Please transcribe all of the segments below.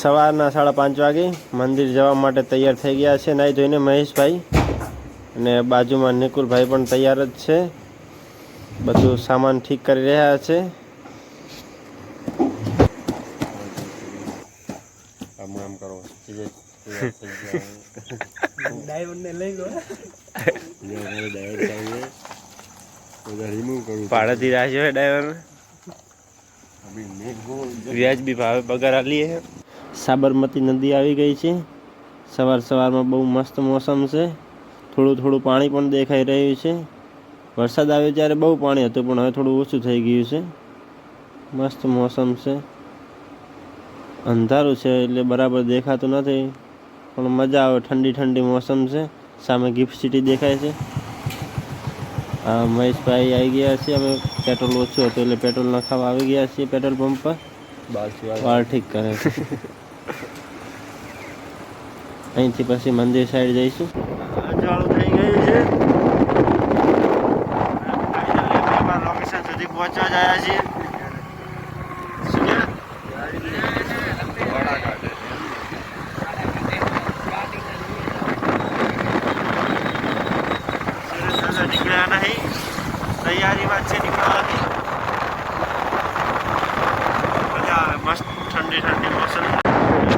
સવારના સાડા પાંચ વાગે મંદિર જવા માટે તૈયાર થઈ ગયા છે નાઈ ધોઈને મહેશભાઈ. અને બાજુમાં નિકુલભાઈ પણ તૈયાર જ છે. બધું સામાન ઠીક કરી રહ્યા છે. આમ આમ કરો. ડાયવરને લઈ લો ભાડેથી રાખ્યો વ્યાજબી ભાવે પગાર આલીએ. સાબરમતી નદી આવી ગઈ છે. સવાર સવારમાં બહુ મસ્ત મોસમ છે. થોડું થોડું પાણી પણ દેખાઈ રહ્યું છે. વરસાદ આવ્યો ત્યારે બહુ પાણી હતું પણ હવે થોડું ઓછું થઈ ગયું છે. મસ્ત મોસમ છે. અંધારું છે એટલે બરાબર દેખાતું નથી પણ મજા આવે. ઠંડી ઠંડી મોસમ છે. સામે ગિફ્ટ સિટી દેખાય છે. હા મહેશભાઈ આવી ગયા છે. અમે પેટ્રોલ ઓછું હતું એટલે પેટ્રોલ નખાવા આવી ગયા છીએ પેટ્રોલ પંપ પર વાળ ઠીક કરે છે. અહીંથી પછી મંદિર સાઈડ જઈશું. અજવાળું થઈ ગયું છે. લોકેશન સુધી પહોંચવા જાય છીએ. નીકળ્યા નહીં. તૈયારીમાં છે નીકળવાની મજા આવે મસ્ત ઠંડી ઠંડી મોસમ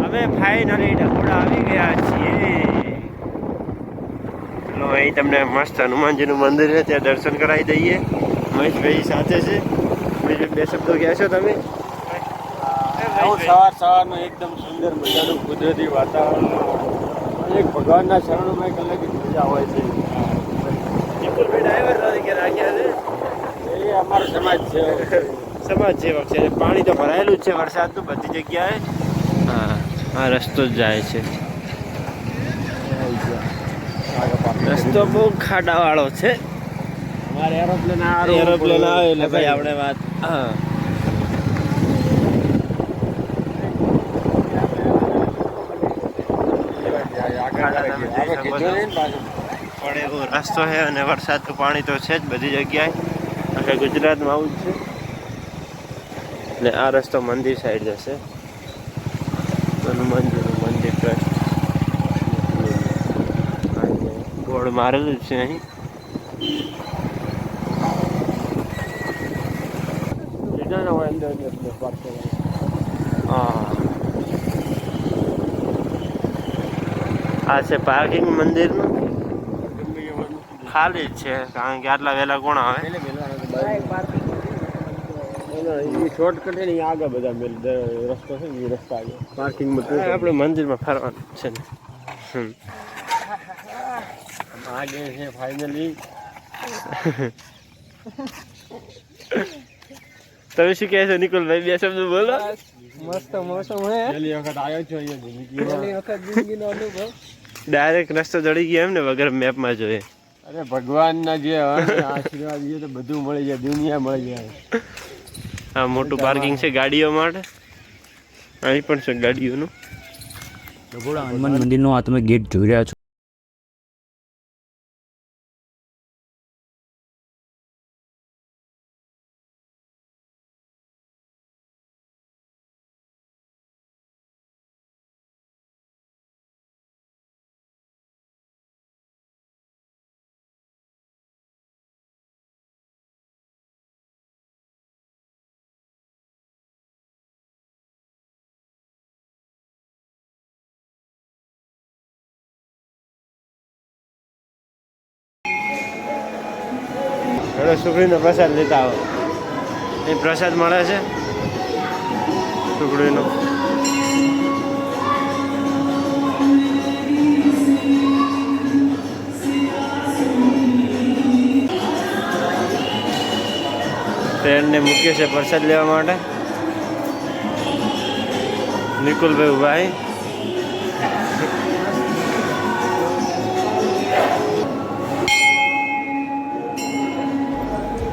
હવે ફાઇનલી ડકોડા આવી ગયા છીએ. ચલો અહીં તમને મસ્ત હનુમાનજીનું મંદિર છે ત્યાં દર્શન કરાવી દઈએ. મહેશભાઈ સાથે છે. બીજું બે શબ્દો છો તમે? સવાર સવારનું એકદમ સુંદર મજાનું કુદરતી વાતાવરણ એક ભગવાનના શરણોમાં એક અલગ જ મજા હોય છે. એ અમારો સમાજ છે. સમાજ જેવો છે. પાણી તો ભરાયેલું જ છે વરસાદનું બધી જગ્યાએ. આ રસ્તો જ જાય છે. રસ્તો બહુ ખાડાવાળો છે. એરોપ્લેન આવે એટલે ભાઈ આપણે વાત હા. પણ એવો રસ્તો છે અને વરસાદનું પાણી તો છે જ બધી જગ્યાએ. આખા ગુજરાતમાં આવું જ છે. ને આ રસ્તો મંદિર સાઈડ જશે. હનુમાનજીનું મંદિર ટ્રસ્ટ બોર્ડ મારેલું જ છે અહીં. હા. આ છે પાર્કિંગ મંદિરનું. ખાલી જ છે કારણ કે આટલા વહેલા કોણ આવે? શોર્ટકટ છે ને આગળ બધા મેલ રસ્તો છે ને એ રસ્તા આગળ. પાર્કિંગમાં આપણે મંદિરમાં ફરવાનું છે ને. આ છે ફાઇનલી તમે શું કહે છો નિકુલભાઈ બે શબ્દ બોલો. મસ્ત મોસમ હે. પહેલી વખત આવ્યો છું અહીંયા જિંદગીમાં. વખત જિંદગીનો અનુભવ. ડાયરેક્ટ રસ્તો ચડી ગયો એમ ને વગર મેપમાં જોઈએ. અરે ભગવાનના જે આશીર્વાદ છે તો બધું મળી જાય દુનિયા મળી જાય. આ મોટું પાર્કિંગ છે ગાડીઓ માટે. અહીં પણ છે ગાડીઓનું. હનુમાન મંદિરનો આ તમે ગેટ જોઈ રહ્યા છો. સુખડીનો પ્રસાદ લેતા આવો. એ પ્રસાદ મળે છે? સુખડીનો. ટ્રેનને મૂક્યો છે પ્રસાદ લેવા માટે. નિકુલભાઈ ઊભા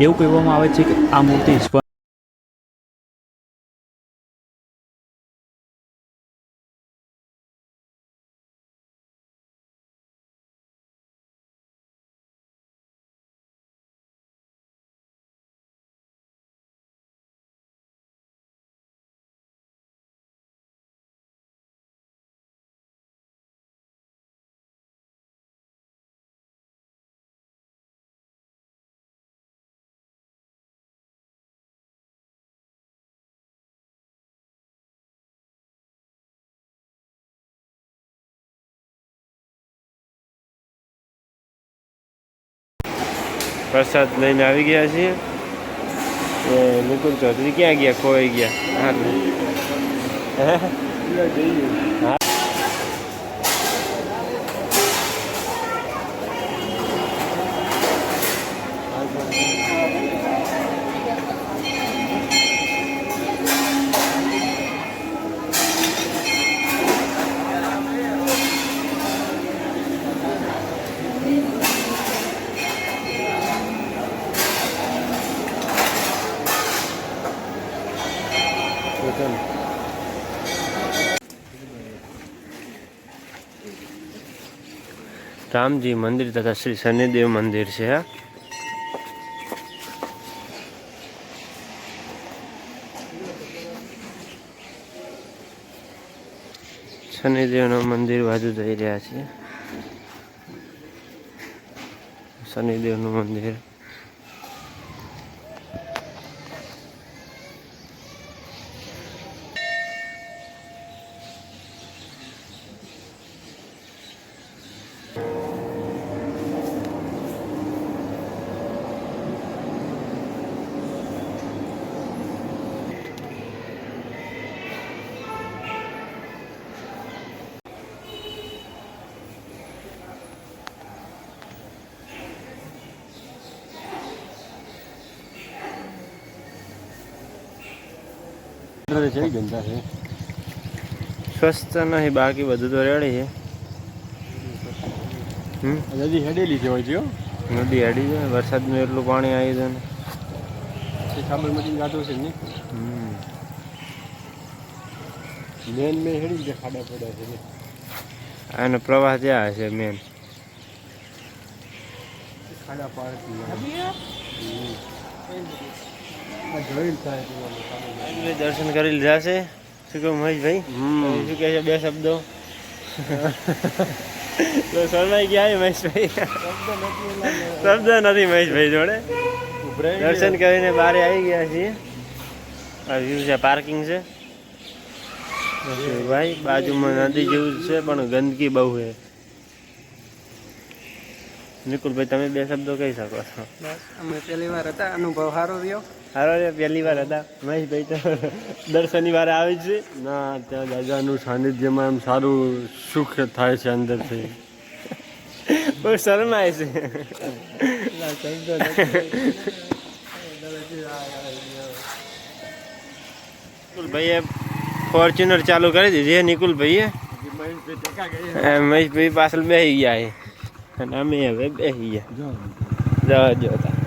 એવું કહેવામાં આવે છે કે આ મૂર્તિ પ્રસાદ લઈને આવી ગયા છીએ. એ નિકુલ ચૌધરી ક્યાં ગયા? ખોવાઈ ગયા. હા. રામજી મંદિર તથા શ્રી શનિદેવ મંદિર છે. આ શનિદેવનું મંદિર બાજુ જઈ રહ્યા છીએ. શનિદેવનું મંદિર. છે ગંદા છે. સ્વસ્થ નહીં બાકી બધું તો રેડી છે. હમ? હજી હેડેલી છે હોય છે નદી હેડી છે વરસાદનું એટલું પાણી આવી છે ને. એ સાબરમતી ગાતો છે ને હમ. મેન મેં હેડી છે ખાડા પડ્યા છે આનો પ્રવાહ ત્યાં હશે મેન. ખાડા પાડતી દર્શન કરી લીધા છે. શું કહ્યું મહેશભાઈ? શું કહે છે? બે શબ્દો. તો શરમાઈ ગયા મહેશભાઈ. શબ્દ નથી મહેશભાઈ જોડે. દર્શન કરીને બહાર આવી ગયા છીએ. આ વ્યૂ છે પાર્કિંગ છે. ભાઈ બાજુમાં નદી જેવું છે પણ ગંદકી બહુ છે. નિકુલભાઈ તમે બે શબ્દો કહી શકો છો. બસ અમે પહેલી વાર હતા. અનુભવ સારો રહ્યો? સારો રહ્યો પહેલી વાર હતા. મહેશભાઈ તો દર શનિવારે આવે જ છે. ના ત્યાં દાદાનું સાનિધ્યમાં એમ સારું સુખ થાય છે અંદરથી. બહુ શરમાય છે. નિકુલભાઈએ ફોર્ચ્યુનર ચાલુ કરી દીધી છે નિકુલભાઈએ? મહેશભાઈ પાછળ બેસી ગયા છે. અને અમે હવે બેસી ગયા જવા જોતા